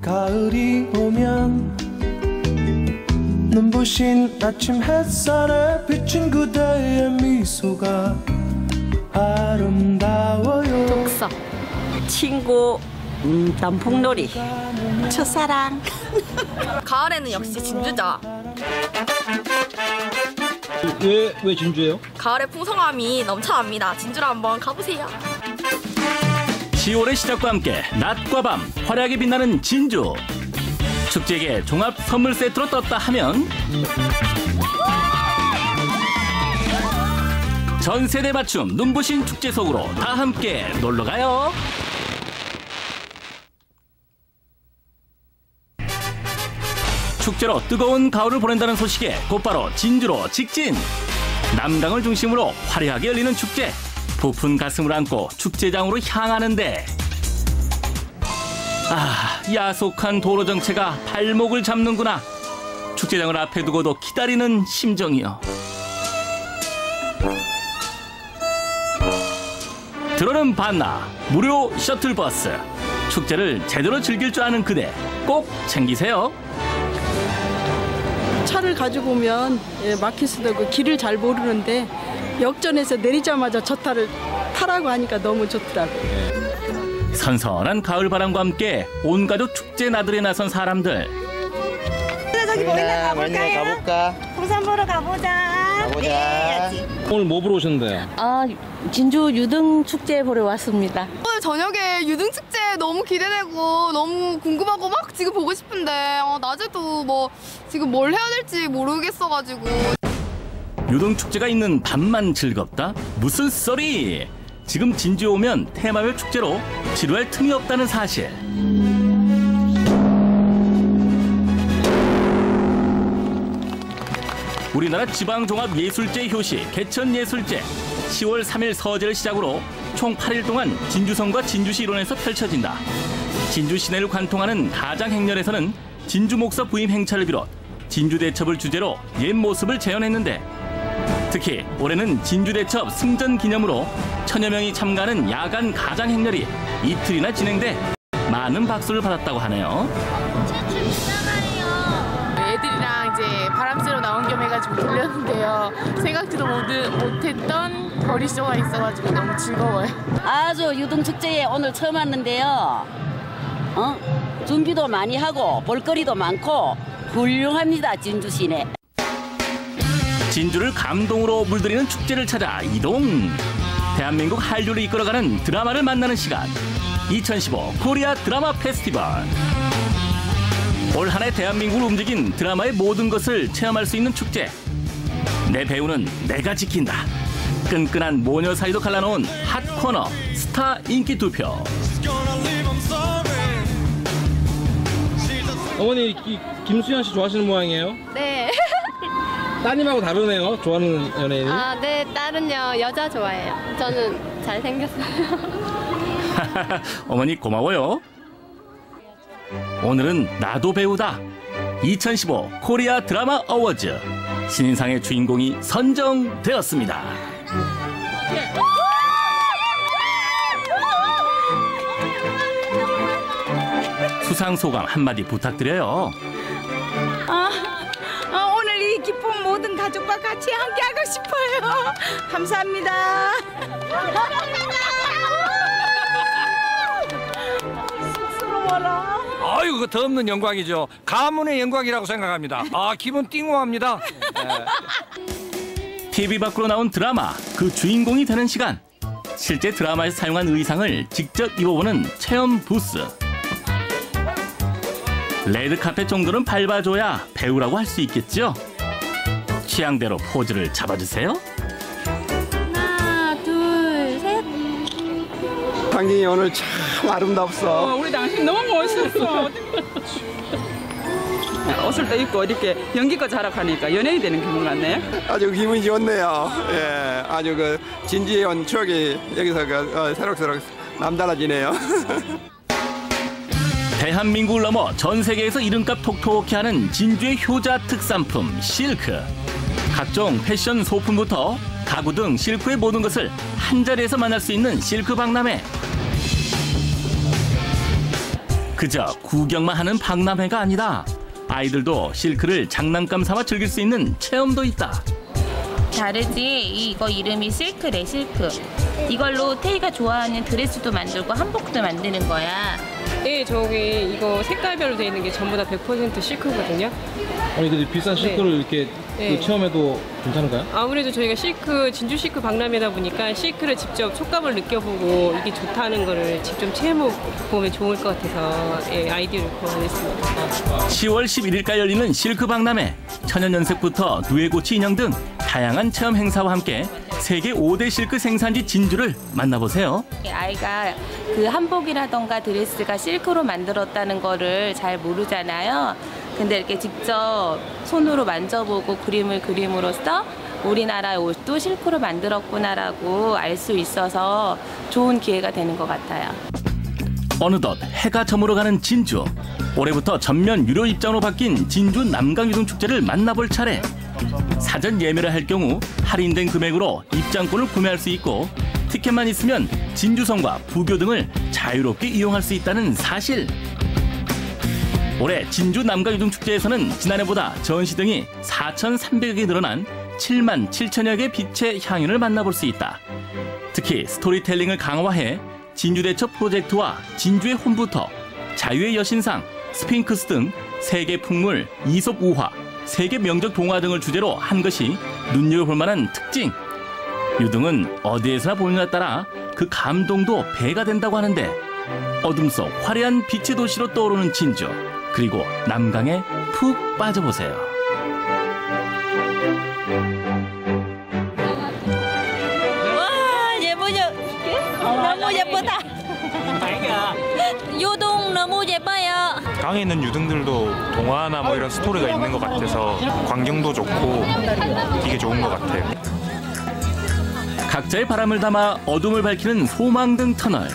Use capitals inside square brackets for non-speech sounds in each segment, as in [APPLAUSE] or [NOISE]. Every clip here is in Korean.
가을이 오면 눈부신 아침 햇살에 비친 그대의 미소가 아름다워요 독서, 친구, 음, 단풍놀이, 첫사랑. [LAUGHS] 가을에는 역시 진주죠. 왜, 왜 진주예요? 가을의 풍성함이 넘쳐납니다. 진주로 한번 가보세요. 10월의 시작과 함께 낮과 밤 화려하게 빛나는 진주 축제계 종합 선물 세트로 떴다 하면 전 세대 맞춤 눈부신 축제 속으로 다 함께 놀러 가요. 축제로 뜨거운 가을을 보낸다는 소식에 곧바로 진주로 직진. 남강을 중심으로 화려하게 열리는 축제. 부푼 가슴을 안고 축제장으로 향하는데 아 야속한 도로 정체가 발목을 잡는구나. 축제장을 앞에 두고도 기다리는 심정이요. 들어는 반나 무료 셔틀버스. 축제를 제대로 즐길 줄 아는 그대 꼭 챙기세요. 차를 가지고 오면 예, 막힐 수도 있고 길을 잘 모르는데 역전에서 내리자마자 저 타를 타라고 하니까 너무 좋더라고요. 선선한 가을 바람과 함께 온 가족 축제 나들이에 나선 사람들. 저기 보이나 가볼까요? 가볼까? 부산 보러 가보자. 가보자. 네. 오늘 뭐 보러 오셨는데요? 아, 진주 유등 축제 보러 왔습니다. 오늘 저녁에 유등 축제 너무 기대되고 너무 궁금하고 막 지금 보고 싶은데 어, 낮에도 뭐 지금 뭘 해야 될지 모르겠어가지고 유등 축제가 있는 밤만 즐겁다? 무슨 소리? 지금 진주에 오면 테마별 축제로 지루할 틈이 없다는 사실. 우리나라 지방종합예술제 효시 개천예술제 10월 3일 서제를 시작으로 총 8일 동안 진주성과 진주시 일원에서 펼쳐진다. 진주 시내를 관통하는 가장 행렬에서는 진주 목사 부임 행차를 비롯 진주 대첩을 주제로 옛 모습을 재현했는데 특히 올해는 진주 대첩 승전 기념으로 천여 명이 참가하는 야간 가장 행렬이 이틀이나 진행돼 많은 박수를 받았다고 하네요. 애들이랑 이제 바람 쐬러 나온 겸 해가지고 돌렸는데요. 생각지도 못, 못했던 거리쇼가 있어가지고 너무 즐거워요. 아주 유등 축제에 오늘 처음 왔는데요. 어? 준비도 많이 하고 볼거리도 많고 훌륭합니다, 진주 시내. 진주를 감동으로 물들이는 축제를 찾아 이동. 대한민국 한류를 이끌어가는 드라마를 만나는 시간. 2015 코리아 드라마 페스티벌. 올 한해 대한민국을 움직인 드라마의 모든 것을 체험할 수 있는 축제. 내 배우는 내가 지킨다. 끈끈한 모녀 사이도 갈라놓은 핫 코너 스타 인기 투표. 어머니 이, 김수현 씨 좋아하시는 모양이에요? 네. 따님하고 다르네요. 좋아하는 연예인이. 아, 네, 딸은요 여자 좋아해요. 저는 잘생겼어요. [LAUGHS] 어머니 고마워요. 오늘은 나도 배우다. 2015 코리아 드라마 어워즈 신인상의 주인공이 선정되었습니다. 수상 소감 한마디 부탁드려요. 가족과 같이 함께하고 싶어요. [LAUGHS] 감사합니다. 쑥스러워라. [LAUGHS] 아유, 그거 더 없는 영광이죠. 가문의 영광이라고 생각합니다. 아, 기분 띵호합니다. TV 밖으로 나온 드라마 그 주인공이 되는 시간. 실제 드라마에서 사용한 의상을 직접 입어보는 체험 부스. 레드카펫 정도는 밟아줘야 배우라고 할 수 있겠죠? 취향대로 포즈를 잡아주세요. 하나, 둘, 셋. 당진이 오늘 참 아름답소 우리 당신 너무 멋있었어. 옷을 또 입고 이렇게 연기까지 하라 하니까 연예인 되는 기분 같네. 아주 기분이 좋네요 예, 아주 그 진지해 온 추억이 여기서 그 어, 새록새록 남달라지네요 [LAUGHS] 대한민국을 넘어 전 세계에서 이름값 톡톡히 하는 진주의 효자 특산품 실크. 각종 패션 소품부터 가구 등 실크의 모든 것을 한 자리에서 만날 수 있는 실크 박람회. 그저 구경만 하는 박람회가 아니다. 아이들도 실크를 장난감 삼아 즐길 수 있는 체험도 있다. 다르지? 이거 이름이 실크 레실크. 이걸로 태희가 좋아하는 드레스도 만들고 한복도 만드는 거야. 네, 저기 이거 색깔별로 되어 있는 게 전부 다 100% 실크거든요. 아니 근데 비싼 실크를 이렇게 네. 그 체험해도 괜찮을까요? 아무래도 저희가 실크, 진주 실크 박람회다 보니까 실크를 직접 촉감을 느껴보고 이게 좋다는 거를 직접 체험해 보면 좋을 것 같아서 예, 아이디어를 고안했습니다. 10월 11일까지 열리는 실크 박람회. 천연연색부터 누에고치 인형 등 다양한 체험 행사와 함께 세계 5대 실크 생산지 진주를 만나보세요. 아이가 그 한복이라던가 드레스가 실크로 만들었다는 거를 잘 모르잖아요. 근데 이렇게 직접 손으로 만져보고 그림을 그림으로써 우리나라 옷도 실크로 만들었구나라고 알 수 있어서 좋은 기회가 되는 것 같아요. 어느덧 해가 저물어 가는 진주. 올해부터 전면 유료 입장으로 바뀐 진주 남강유등축제를 만나볼 차례. 사전 예매를 할 경우 할인된 금액으로 입장권을 구매할 수 있고 티켓만 있으면 진주성과 부교 등을 자유롭게 이용할 수 있다는 사실. 올해 진주 남강유등축제에서는 지난해보다 전시 등이 4,300여 개 늘어난 7만 7천여 개 빛의 향연을 만나볼 수 있다. 특히 스토리텔링을 강화해 진주대첩 프로젝트와 진주의 홈부터 자유의 여신상, 스핑크스 등 세계 풍물, 이솝 우화, 세계 명적 동화 등을 주제로 한 것이 눈여겨볼 만한 특징. 유등은 어디에서나 보느냐에 따라 그 감동도 배가 된다고 하는데 어둠 속 화려한 빛의 도시로 떠오르는 진주 그리고 남강에 푹 빠져보세요. 와 예쁘죠? 너무 예쁘다. 요동 너무 예뻐요. 강에 있는 유등들도 동화나 뭐 이런 스토리가 있는 것 같아서 광경도 좋고 되게 좋은 것 같아요. 각자의 바람을 담아 어둠을 밝히는 소망등 터널.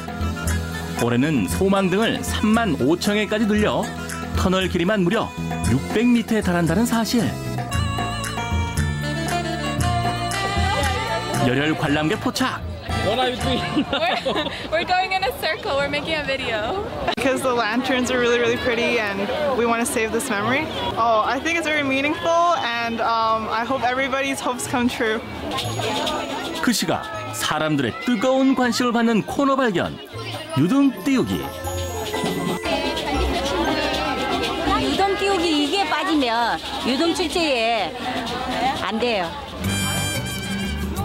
올해는 소망등을 3만 5천 개까지 늘려 터널 길이만 무려 600m에 달한다는 사실. 열혈 관람객 포착. What are you doing? [LAUGHS] We're going in a circle. We're making a video. Because the lanterns are really, really pretty and we want to save this memory. Oh, I think it's very meaningful and um, I hope everybody's hopes come true. 그 시각 사람들의 뜨거운 관심을 받는 코너 발견. 유등 띄우기. 유동 띄우기 이게 빠지면 유동 축제에 안 돼요.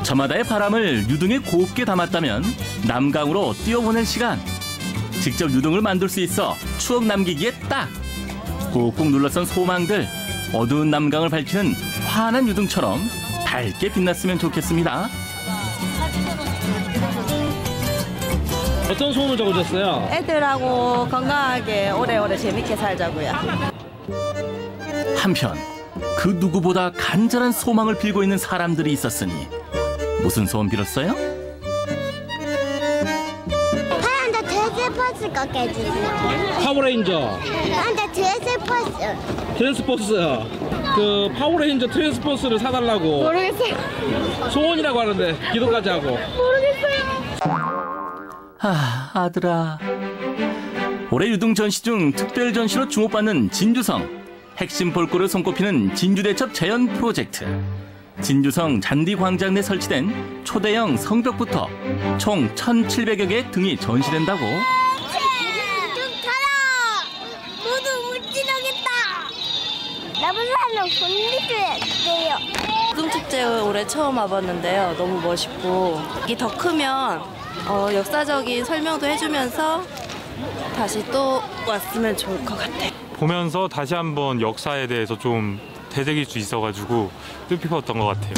저마다의 바람을 유등에 곱게 담았다면 남강으로 띄워보낼 시간. 직접 유등을 만들 수 있어 추억 남기기에 딱. 꾹꾹 눌러선 소망들 어두운 남강을 밝히는 환한 유등처럼 밝게 빛났으면 좋겠습니다. 어떤 소원을 적으셨어요? 애들하고 건강하게 오래오래 재밌게 살자고요. 한편 그 누구보다 간절한 소망을 빌고 있는 사람들이 있었으니 무슨 소원 빌었어요? 하얀데 드레스 버스 걷게 해주세요. 파워레인저 하얀데 드레스 버스. 트랜스포스요. 그 파워레인저 트랜스포스를 사달라고 모르겠어요. 소원이라고 하는데 기도까지 하고. 모르겠어요. 아, 아들아. 올해 유등 전시 중 특별 전시로 주목받는 진주성. 핵심 볼거리로 손꼽히는 진주대첩 재현 프로젝트. 진주성 잔디 광장 내 설치된 초대형 성벽부터 총 1,700여 개의 등이 전시된다고. 좀 타라. 모두 못 지나겠다. 나블라는 건드려야 유등축제 올해 처음 와봤는데요. 너무 멋있고 이게 더 크면 어, 역사적인 설명도 해주면서 다시 또 왔으면 좋을 것 같아요. 보면서 다시 한번 역사에 대해서 좀 되새길 수 있어가지고 뜻깊었던 것 같아요.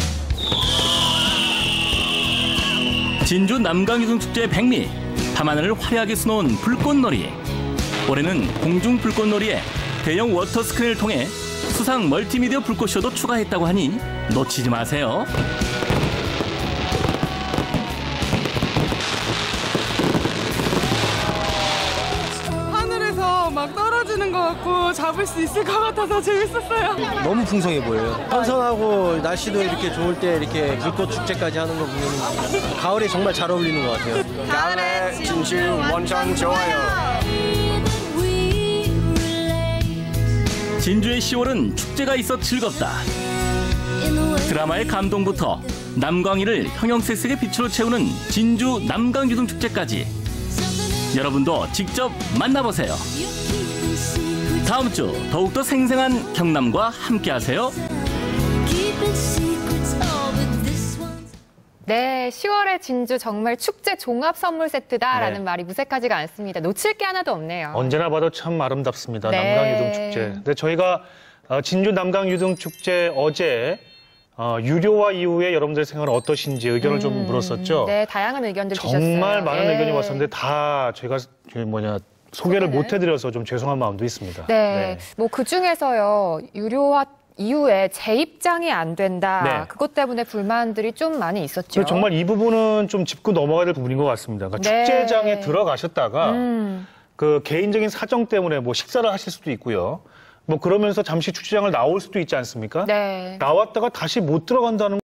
진주 남강유등축제 백미 밤하늘을 화려하게 수놓은 불꽃놀이 올해는 공중 불꽃놀이에 대형 워터 스크린을 통해 수상 멀티미디어 불꽃쇼도 추가했다고 하니 놓치지 마세요. 같고 잡을 수 있을 것 같아서 재밌었어요. 너무 풍성해 보여요. 선선하고 날씨도 이렇게 좋을 때 이렇게 불꽃 축제까지 하는 거 보면 가을에 정말 잘 어울리는 것 같아요. 가을에 진주 원천 좋아요. 진주의 10월은 축제가 있어 즐겁다. 드라마의 감동부터 남광이를 형형색색의 빛으로 채우는 진주 남강유등축제까지 여러분도 직접 만나보세요. 다음 주 더욱더 생생한 경남과 함께하세요. 네, 10월의 진주 정말 축제 종합 선물 세트다라는 네. 말이 무색하지가 않습니다. 놓칠 게 하나도 없네요. 언제나 봐도 참 아름답습니다. 네. 남강유등 축제. 근데 저희가 어, 진주 남강유등 축제 어제 어, 유료화 이후에 여러분들 생각은 어떠신지 의견을 좀 물었었죠. 네, 다양한 의견들 주셨어요. 정말 많은 예. 의견이 왔었는데 다 저희가 그 뭐냐 소개를 못 해드려서 좀 죄송한 마음도 있습니다. 네, 뭐그 중에서요 유료화 이후에 재입장이 안 된다. 네. 그것 때문에 불만들이 좀 많이 있었죠. 정말 이 부분은 좀 짚고 넘어가야 될 부분인 것 같습니다. 그러니까 네. 축제장에 들어가셨다가 음. 그 개인적인 사정 때문에 뭐 식사를 하실 수도 있고요. 뭐 그러면서 잠시 축제장을 나올 수도 있지 않습니까? 네. 나왔다가 다시 못 들어간다는